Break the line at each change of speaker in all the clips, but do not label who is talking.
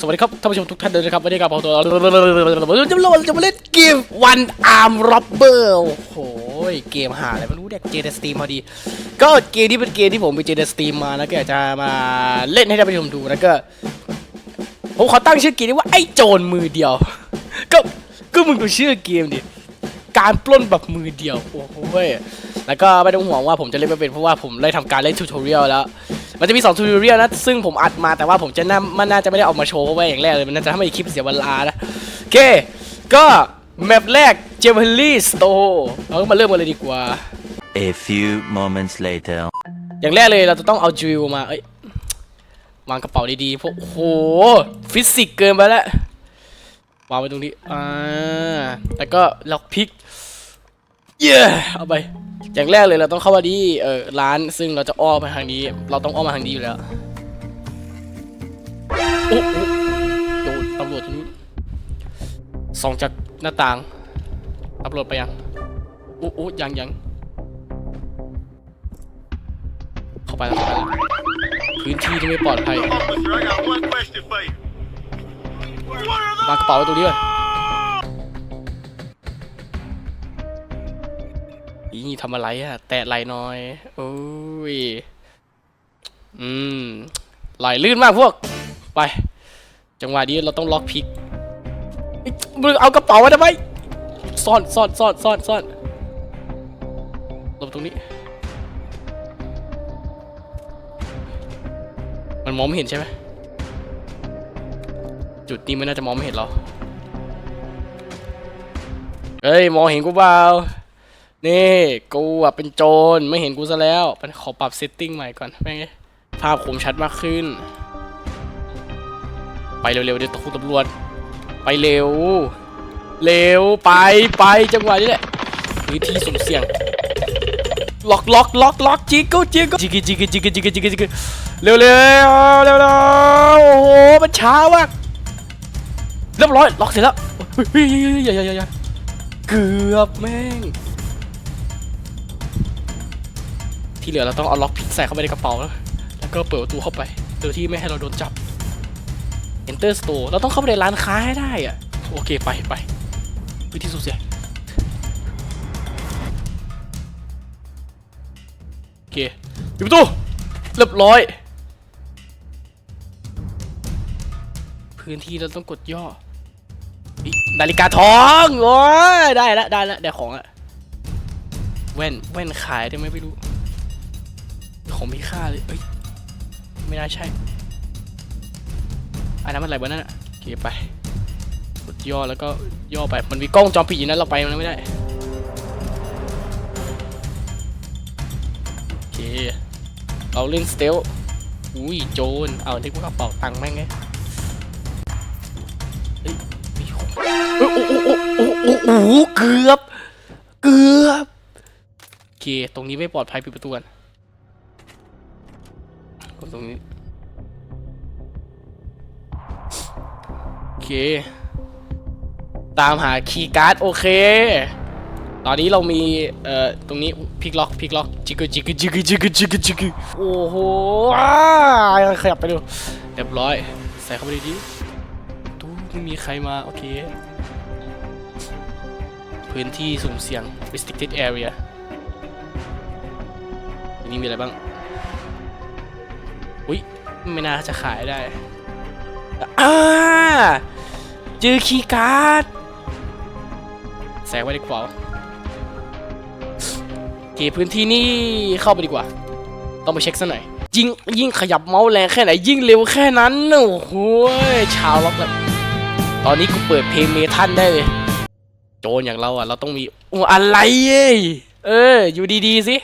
สวัสดีครับท่านผู้ชมทุกท่านเลยนะครับวันนี้กับผมตัวจะมาจะมาเล่นเกมวันอาร์มร็อบเบอร์โอ้โหเกมหาอะไรไม่รู้เนี่ยเจอในสตีมพอดี ก็เกมนี้เป็นเกมที่ผมไปเจอในสตีมมาแล้วก็จะมาเล่นให้ท่านผู้ชมดูแล้วก็ ผมขอตั้งชื่อเกมนี้ว่าไอ้โจรมือเดียว ก็ก็มึงดูชื่อเกมดิการปล้นแบบมือเดียวโอ้โหแล้วก็ไม่ต้องห่วงว่าผมจะเล่นไม่เป็นเพราะว่าผมได้ทำการเล่นทูทอเรียลแล้ว มันจะมี2ทูทอเรียลนะ ซึ่งผมอัดมาแต่ว่าผมจะน่ามันน่าจะไม่ได้เออกมาโชว์เพราะว่าอย่างแรกเลย มันน่าจะทำให้คลิปเสียเวลานะโอเค ก็แมปแรกเจมเ l ลี่สโตเราก็มาเริ่มกันเลยดีกว่า
A few moments later.
อย่างแรกเลยเราจะต้องเอาจิวมา เอ้ยวางกระเป๋าดีๆพวกโอ้โห ฟิสิกส์เกินไปแล้ววางไว้ตรงนี้ อ่า แล้วก็ล็อกพิก เย้ เอาไป อย่างแรกเลยเราต้องเข้ามาที่เออร้านซึ่งเราจะอ้อมไปทางนี้ เราต้องอ้อมมาทางนี้อยู่แล้วโอ้โหโดนตำรวจตรงนี้ส่องจากหน้าต่างตำรวจไปยังโอ้โอ้ยังยังเข้าไปแล้วเข้าไปแล้วพื้นที่ที่ไม่ปลอดภัย
Officer, I got one question for you. What are
วางกระเป๋าไว้ตรงนี้ก่อน นี่ทำอะไรอะแตะไหลน้อยโอ้ยอืมไหลลื่นมากพวก ไป จังหวะนี้เราต้องล็อกพิกเอ้ยมึงเอากระเป๋าไว้ทำไมซ่อนซ่อนซ่อนซ่อนซ่อนหลบตรงนี้ มันมองไม่เห็นใช่ไหมจุดนี้มันน่าจะมองไม่เห็นเรา เฮ้ย มองเห็นกูเปล่า นี่กูอะเป็นโจรไม่เห็นกูซะแล้วมันขอปรับเซตติ้งใหม่ก่อนแม่งภาพคมชัดมากขึ้น ไปเร็วๆเดี๋ยวตะคุตำรวจ ไปเร็ว เร็วไปไปจังหวะนี้แหละพื้นที่สุ่มเสี่ยงล็อกล็อกล็อกล็อกจิกกูจิกกูจิกจิกจิกจิกจิกจิกเร็วเร็วเร็วเร็วโอ้โหมันช้ามากเรียบร้อยล็อกเสร็จแล้วเฮ้ยเฮ้ยเฮ้ยเฮ้ยอย่าอย่าอย่าอย่าเกือบแม่ง ที่เหลือเราต้องเอาล็อกพิกใส่เข้าไปในกระเป๋าแล้วแล้วก็เปิดประตูเข้าไปโดยที่ไม่ให้เราโดนจับ Enter Store เราต้องเข้าไปในร้านค้าให้ได้อะโอเคไปไปวิธีสุดเสียโอเคปิดประตูเรียบร้อย พื้นที่เราต้องกดย่อนาฬิกาทองโอ้ยได้ล้วได้ล้วได้ของอะแว่นแว่นขายได้ไหมไม่รู้ ของมีค่าเลยเอ้ยไม่น่าใช่อันนั้นมันอะไรวะนั่นอะโอเคไปกดย่อแล้วก็ย่อไปมันมีกล้องจอปิดอยู่นั้นเราไปมันไม่ได้โอเคเราเล่นสเตลอุ้ยโจรเอาที่กระเป๋าตังค์แม่งไงเฮ้ยมีของเอ้ยโอ้โอ้โอ้โอ้โอ้โอ้โหเกือบเกือบโอเคตรงนี้ไม่ปลอดภัยปิดประตูกัน ตรงนี้ โอเค ตามหาคีย์การ์ดโอเค ตอนนี้เรามี เอ่อ ตรงนี้พิกล็อกพิกล็อกจิกจิกจิกจิกจิกจิกโอ้โหอ้าขยับไปดูเรียบร้อย ใส่เข้าไปดีดีๆตู้ไม่มีใครมา โอเค พื้นที่สุ่มเสี่ยง restricted area นนี้มีอะไรบ้าง ไม่น่าจะขายได้อ่าเจอคีย์การ์ดแสงไว้ในกระเป๋าโอเคพื้นที่นี่เข้าไปดีกว่า ต้องไปเช็คซะหน่อยยิ่งยิ่งขยับเมาส์แรงแค่ไหน ยิ่งเร็วแค่นั้นโอ้โหชาวล็อกแล้วตอนนี้กูเปิดเพลงเมทัลได้เลย โจรอย่างเราอะ เราต้องมีโอ้อะไรเอ้ยเอออยู่ดีๆสิ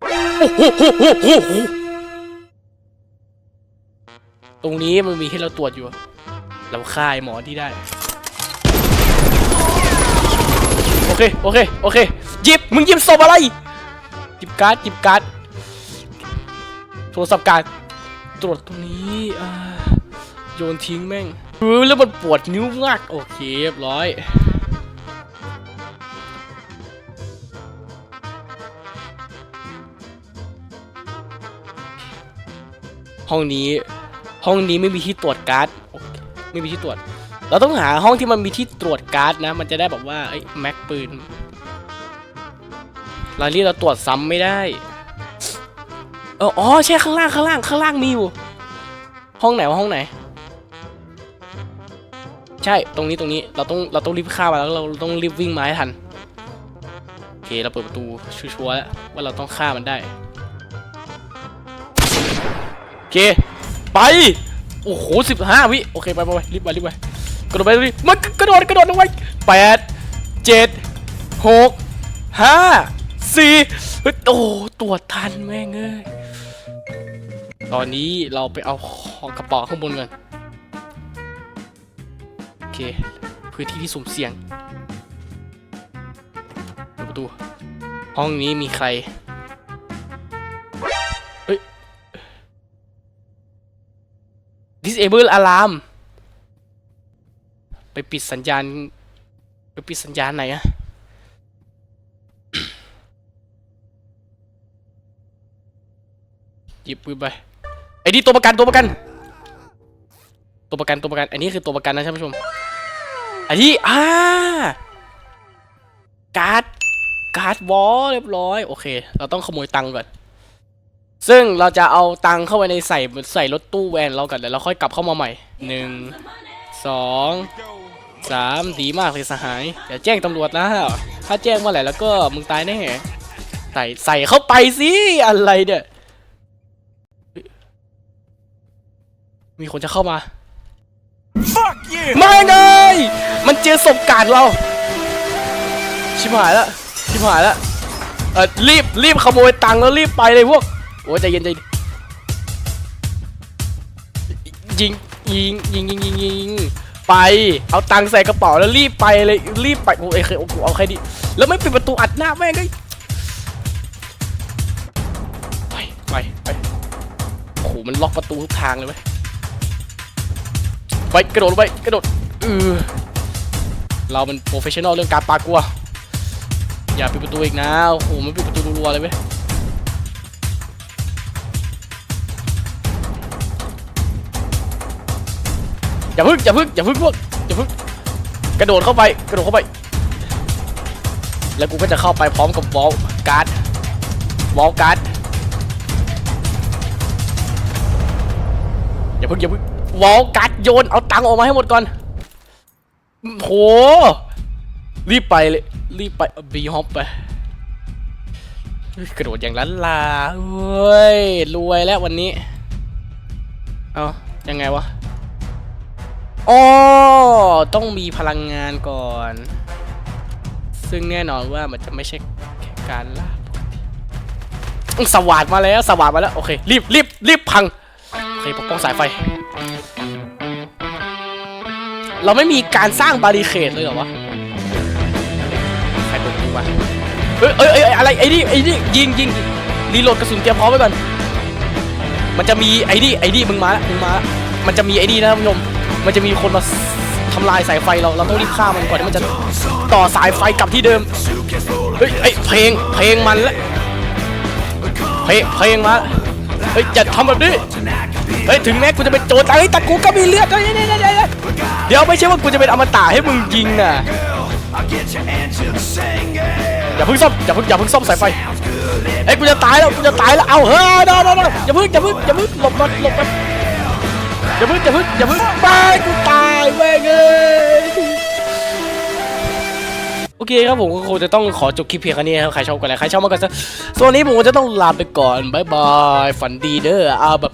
โอ้โหโอ้โหโอ้โห ตรงนี้มันมีให้เราตรวจอยู่ เราฆ่าไอ้หมอที่ได้ โอเค โอเค โอเคหยิบ มึงหยิบศพอะไรหยิบการ์ดหยิบการ์ดโทรศัพท์การ์ดตรวจตรงนี้โยนทิ้งแม่งเออแล้วมันปวดนิ้วมาก โอเคเรียบร้อยห้องนี้ ห้องนี้ไม่มีที่ตรวจการ์ดไม่มีที่ตรวจ เราต้องหาห้องที่มันมีที่ตรวจการ์ดนะ มันจะได้แบบว่าไอ้แม็กปืนเรานี่เราตรวจซ้ำไม่ได้เอออ๋อใช่ข้างล่างข้างล่างข้างล่างมีอยู่ห้องไหนวะห้องไหน ใช่ตรงนี้ตรงนี้เราต้องเราต้องรีบฆ่ามาแล้วเราต้องรีบวิ่งมาให้ทันโอเคเราเปิดประตูชัวร์แล้วว่าเราต้องฆ่ามันได้โอเค ไป โอ้โหสิบห้าวิโอเคไปไปไปรีบไปรีบไปกระโดดไปรีบมันกระโดดกระโดดลงไปแปดเจ็ดหกห้าสี่โอ้ตรวจทันแม่งเอ้ยตอนนี้เราไปเอาของกระเป๋าข้างบนกันโอเคพื้นที่ที่สุ่มเสี่ยงประตูห้องนี้มีใคร disable alarm ไปปิดสัญญาณ ไปปิดสัญญาณไหนอะหยิบปืนไปไอ้นี่ตัวประกันตัวประกัน ตัวประกันตัวประกันอันนี้คือตัวประกันนะท่านผู้ชมอันนี้อ่าการ์ดการ์ดวอลเรียบร้อย โอเค เราต้องขโมยตังค์ก่อน ซึ่งเราจะเอาตังค์เข้าไปในใส่ใส่รถตู้แวนเราก่อนเดี๋ยวเราค่อยกลับเข้ามาใหม่หนึ่งสองสามดีมากเลยสหายอย่าแจ้งตำรวจนะ ถ้าแจ้งเมื่อไหร่แล้วก็มึงตายแน่ใส่ใส่เข้าไปสิอะไรเนี่ยเฮ้ยมีคนจะเข้ามา
Fuck you!
ไม่ไงมันเจอศพกาดเรา ชิบหายแล้วชิบหายแล้วเออรีบรีบขโมยตังค์แล้วรีบไปเลยพวก โอ้ยใจเย็นใจยิงยิงยิงยิงยิงยิงไป เอาตังค์ใส่กระเป๋าแล้วรีบไปเลยรีบไปโอ้ยเคยโอ้โหเอาใครดีแล้วไม่ปิดประตูอัดหน้าแม่งเลยไปไปไปโอ้โหมันล็อกประตูทุกทางเลยเว้ยไปกระโดดไปกระโดดเออเราเป็นโปรเฟชชั่นอลเรื่องการปากลัวอย่าปิดประตูอีกนะโอ้โหมันปิดประตูรัวเลยเว้ย อย่าพึ่งอย่าพึ่งอย่าพึ่งพวกอย่าพึ่งกระโดดเข้าไปกระโดดเข้าไป แล้วกูก็จะเข้าไปพร้อมกับวอลการ์ดวอลการ์ดอย่าพึ่งอย่าพึ่งวอลกัดโยนเอาตังออกมาให้หมดก่อนโหรีบไปเลยรีบไปบีฮอปไปกระโดดอย่างล้านลาเฮ้ยรวยแล้ววันนี้ เอายังไงวะ อ๋อต้องมีพลังงานก่อน ซึ่งแน่นอนว่ามันจะไม่ใช่แค่การล่าพวกที่สว่านมาแล้วสว่านมาแล้ว โอเค รีบรีบรีบพัง โอเคปกป้องสายไฟ เราไม่มีการสร้างบาริเคดเลยเหรอวะ ใครเปิดประตูวะเอ้ยเอ้ยเอ้ยอะไร ไอ้นี่ ไอ้นี่ ยิงยิงรีโหลดกระสุนเตรียมพร้อมไว้ก่อน มันจะมีไอ้นี่ ไอ้นี่ มึงมาละมึงมาละมันจะมีไอ้นี่นะท่านผู้ชม มันจะมีคนมาทำลายสายไฟเรา เราต้องรีบฆ่ามันก่อนที่มันจะต่อสายไฟกลับที่เดิม เฮ้ยเอ้ยเพลง เพลงมันละเพลง เพลงมา เฮ้ยอย่าทำแบบนี้ เฮ้ยถึงแม้กูจะเป็นโจรแต่เฮ้ยแต่กูก็มีเลือดเฮ้ยเดี๋ยวเดี๋ยวเดี๋ยวไม่ใช่ว่ากูจะเป็นอมตะให้มึงยิงนะอย่าเพิ่งซ่อม อย่าเพิ่งอย่าเพิ่งซ่อมสายไฟเฮ้ยกูจะตายแล้ว กูจะตายแล้ว เอาเฮ้ยเดี๋ยวเดี๋ยวอย่าเพิ่งอย่าเพิ่งอย่าเพิ่งหลบก่อนหลบก่ อนอย่าเพิ่งอย่าเพิ่งอย่าเพิ่งไปกูตายแม่งเอ้ยโอเคครับผมก็คงจะต้องขอจบคลิปเพียงแค่นี้ครับใครชอบกันแล้วใครชอบมากกันซะส่วนนี้ผมก็จะต้องลาไปก่อนบายบายฝันดีเด้ออาแบบ